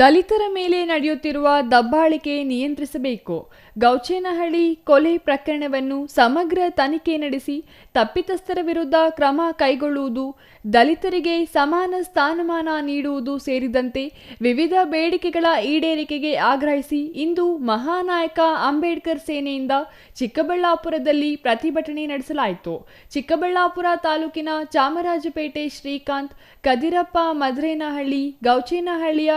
ದಲಿತರ ಮೇಲೆ ನಡೆಯುತ್ತಿರುವ ದಬ್ಬಾಳಿಕೆ ನಿಯಂತ್ರಿಸಬೇಕು. ಗೌಚೇನಹಳ್ಳಿ ಕೊಲೆ ಪ್ರಕರಣವನ್ನು ಸಮಗ್ರ ತನಿಖೆ ನಡೆಸಿ ತಪ್ಪಿತಸ್ಥರ ವಿರುದ್ಧ ಕ್ರಮ ಕೈಗೊಳ್ಳುವುದು, ದಲಿತರಿಗೆ ಸಮಾನ ಸ್ಥಾನಮಾನ ನೀಡುವುದು ಸೇರಿದಂತೆ ವಿವಿಧ ಬೇಡಿಕೆಗಳ ಈಡೇರಿಕೆಗೆ ಆಗ್ರಹಿಸಿ ಇಂದು ಮಹಾನಾಯಕ ಅಂಬೇಡ್ಕರ್ ಸೇನೆಯಿಂದ ಚಿಕ್ಕಬಳ್ಳಾಪುರದಲ್ಲಿ ಪ್ರತಿಭಟನೆ ನಡೆಸಲಾಯಿತು. ಚಿಕ್ಕಬಳ್ಳಾಪುರ ತಾಲೂಕಿನ ಚಾಮರಾಜಪೇಟೆ ಶ್ರೀಕಾಂತ್, ಕದಿರಪ್ಪ ಮದ್ರೇನಹಳ್ಳಿ, ಗೌಚೇನಹಳ್ಳಿಯ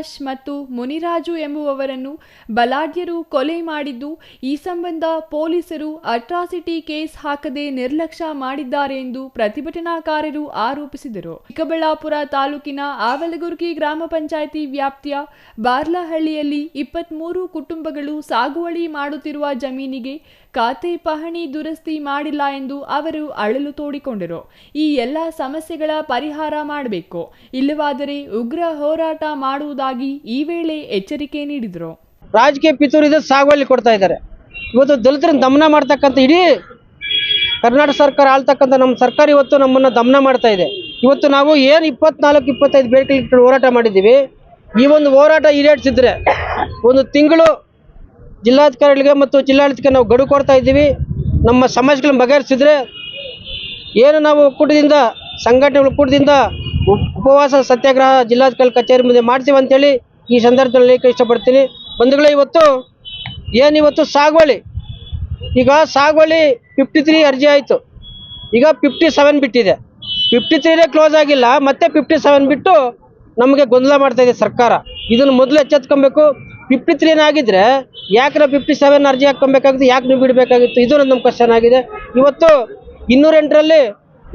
ಸುಭಾಷ್ ಮತ್ತು ಮುನಿರಾಜು ಎಂಬುವವರನ್ನು ಬಲಾಢ್ಯರು ಕೊಲೆ ಮಾಡಿದ್ದು, ಈ ಸಂಬಂಧ ಪೊಲೀಸರು ಅಟ್ರಾಸಿಟಿ ಕೇಸ್ ಹಾಕದೆ ನಿರ್ಲಕ್ಷ್ಯ ಮಾಡಿದ್ದಾರೆ ಎಂದು ಪ್ರತಿಭಟನಾಕಾರರು ಆರೋಪಿಸಿದರು. ಚಿಕ್ಕಬಳ್ಳಾಪುರ ತಾಲೂಕಿನ ಆವಲಗುರ್ಗಿ ಗ್ರಾಮ ಪಂಚಾಯಿತಿ ವ್ಯಾಪ್ತಿಯ ಬಾರ್ಲಹಳ್ಳಿಯಲ್ಲಿ ಇಪ್ಪತ್ಮೂರು ಕುಟುಂಬಗಳು ಸಾಗುವಳಿ ಮಾಡುತ್ತಿರುವ ಜಮೀನಿಗೆ ಖಾತೆ ಪಹಣಿ ದುರಸ್ತಿ ಮಾಡಿಲ್ಲ ಎಂದು ಅವರು ಅಳಲು ತೋಡಿಕೊಂಡರು. ಈ ಎಲ್ಲ ಸಮಸ್ಯೆಗಳ ಪರಿಹಾರ ಮಾಡಬೇಕು. ಇಲ್ಲವಾದರೆ ಉಗ್ರ ಹೋರಾಟ ಮಾಡುವುದಾಗಿ ಈ ವೇಳೆ ಎಚ್ಚರಿಕೆ ನೀಡಿದರು. ರಾಜಕೀಯ ಪಿತೂರಿದ ಸಾಗುವಳಿ ಕೊಡ್ತಾ ಇದ್ದಾರೆ. ಇವತ್ತು ದಲಿತರನ್ನ ದಮನ ಮಾಡ್ತಕ್ಕಂಥ ಇಡೀ ಕರ್ನಾಟಕ ಸರ್ಕಾರ ಆಳ್ತಕ್ಕಂಥ ನಮ್ಮ ಸರ್ಕಾರ ಇವತ್ತು ನಮ್ಮನ್ನು ದಮನ ಮಾಡ್ತಾ ಇದೆ. ಇವತ್ತು ನಾವು ಏನು ಇಪ್ಪತ್ನಾಲ್ಕು, ಇಪ್ಪತ್ತೈದು ಬೇಡಿಕೆ ಹೋರಾಟ ಮಾಡಿದ್ದೀವಿ. ಈ ಒಂದು ಹೋರಾಟ ಈಡೇರಿಸಿದ್ರೆ ಒಂದು ತಿಂಗಳು ಜಿಲ್ಲಾಧಿಕಾರಿಗಳಿಗೆ ಮತ್ತು ಜಿಲ್ಲಾಡಳಿತಕ್ಕೆ ನಾವು ಗಡು ಕೊಡ್ತಾ ಇದ್ದೀವಿ. ನಮ್ಮ ಸಮಸ್ಯೆಗಳನ್ನ ಬಗೆಹರಿಸಿದ್ರೆ ಏನು ನಾವು ಒಕ್ಕೂಟದಿಂದ ಸಂಘಟನೆಗಳ ಒಕ್ಕೂಟದಿಂದ ಉಪವಾಸ ಸತ್ಯಾಗ್ರಹ ಜಿಲ್ಲಾಧಿಕಾರಿ ಕಚೇರಿ ಮುಂದೆ ಮಾಡ್ತೀವಿ ಅಂತೇಳಿ ಈ ಸಂದರ್ಭದಲ್ಲಿ ಇಷ್ಟಪಡ್ತೀನಿ. ಬಂಧುಗಳೇ, ಇವತ್ತು ಏನಿವತ್ತು ಸಾಗುವಳಿ? ಈಗ ಸಾಗುವಳಿ ಫಿಫ್ಟಿ ತ್ರೀ ಅರ್ಜಿ ಆಯಿತು. ಈಗ ಫಿಫ್ಟಿ ಸೆವೆನ್ ಬಿಟ್ಟಿದೆ. ಫಿಫ್ಟಿ ತ್ರೀನೇ ಕ್ಲೋಸ್ ಆಗಿಲ್ಲ, ಮತ್ತೆ ಫಿಫ್ಟಿ ಸೆವೆನ್ ಬಿಟ್ಟು ನಮಗೆ ಗೊಂದಲ ಮಾಡ್ತಾ ಇದೆ ಸರ್ಕಾರ. ಇದನ್ನು ಮೊದಲು ಎಚ್ಚೆತ್ಕೊಬೇಕು. ಫಿಫ್ಟಿ ತ್ರೀನೇ ಆಗಿದ್ರೆ ಯಾಕೆ ಫಿಫ್ಟಿ ಸೆವೆನ್ ಅರ್ಜಿ ಹಾಕೊಬೇಕಾಗಿತ್ತು ಯಾಕೆ ನೀವು ಬಿಡಬೇಕಾಗಿತ್ತು? ಇದು ನಮ್ಮ ಕ್ವಶನ್ ಆಗಿದೆ. ಇವತ್ತು ಇನ್ನೂರೆಂಟರಲ್ಲಿ,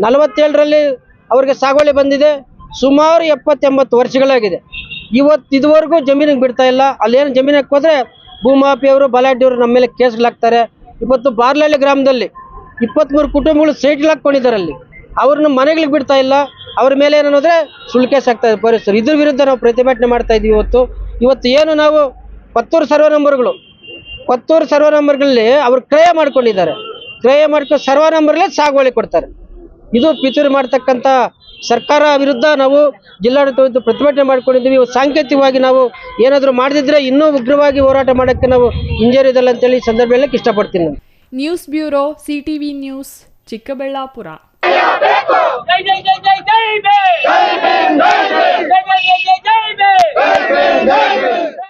ನಲವತ್ತೇಳರಲ್ಲಿ ಅವ್ರಿಗೆ ಸಾಗುವಳಿ ಬಂದಿದೆ. ಸುಮಾರು ಎಪ್ಪತ್ತೆಂಬತ್ತು ವರ್ಷಗಳಾಗಿದೆ. ಇವತ್ತು ಇದುವರೆಗೂ ಜಮೀನಿಗೆ ಬಿಡ್ತಾ ಇಲ್ಲ. ಅಲ್ಲೇನು ಜಮೀನಿಗೆ ಹೋದ್ರೆ ಭೂಮಾಪಿಯವರು ಬಲಾಢ್ಯವರು ನಮ್ಮ ಮೇಲೆ ಕೇಸ್ಗಳಾಗ್ತಾರೆ ಇವತ್ತು ಬಾರ್ಲಹಳ್ಳಿ ಗ್ರಾಮದಲ್ಲಿ ಇಪ್ಪತ್ತ್ಮೂರು ಕುಟುಂಬಗಳು ಸೈಟ್ಗಳು ಹಾಕ್ಕೊಂಡಿದ್ದಾರೆ ಅಲ್ಲಿ ಅವ್ರನ್ನ ಮನೆಗಳಿಗೆ ಬಿಡ್ತಾ ಇಲ್ಲ. ಅವ್ರ ಮೇಲೆ ಏನಂದ್ರೆ ಸುಳ್ಳು ಕೇಸ್ ಆಗ್ತಾ ಇದೆ ಪೊಲೀಸರು. ಇದ್ರ ವಿರುದ್ಧ ನಾವು ಪ್ರತಿಭಟನೆ ಮಾಡ್ತಾ ಇದೀವಿ ಇವತ್ತು. ಇವತ್ತು ಏನು ನಾವು ಪತ್ತೂರು ಸರ್ವೆ ನಂಬರ್ಗಳು. ಪತ್ತೂರು ಸರ್ವೆ ನಂಬರ್ಗಳಲ್ಲಿ ಅವ್ರು ಕ್ರಯ ಮಾಡ್ಕೊಂಡಿದ್ದಾರೆ. ಕ್ರಯ ಮಾಡ್ಕೊಂಡು ಸರ್ವ ನಂಬರ್ಗಳೇ ಸಾಗುವಳಿ ಕೊಡ್ತಾರೆ. ಇದು ಪಿತೂರಿ ಮಾಡ್ತಕ್ಕಂಥ ಸರ್ಕಾರ ವಿರುದ್ಧ ನಾವು ಜಿಲ್ಲಾಡಳಿತ ಪ್ರತಿಭಟನೆ ಮಾಡ್ಕೊಂಡಿದ್ದೀವಿ ಇವತ್ತು ಸಾಂಕೇತಿಕವಾಗಿ ನಾವು ಏನಾದರೂ ಮಾಡದಿದ್ರೆ ಇನ್ನೂ ಉಗ್ರವಾಗಿ ಹೋರಾಟ ಮಾಡೋಕ್ಕೆ ನಾವು ಹಿಂಜರಿಯೋದಲ್ಲ ಅಂತೇಳಿ ಹೇಳಿ ಸಂದರ್ಭ ಹೇಳಕ್ಕೆ ಇಷ್ಟಪಡ್ತೀನಿ ನಾನು news bureau CTV news Chikkaballapur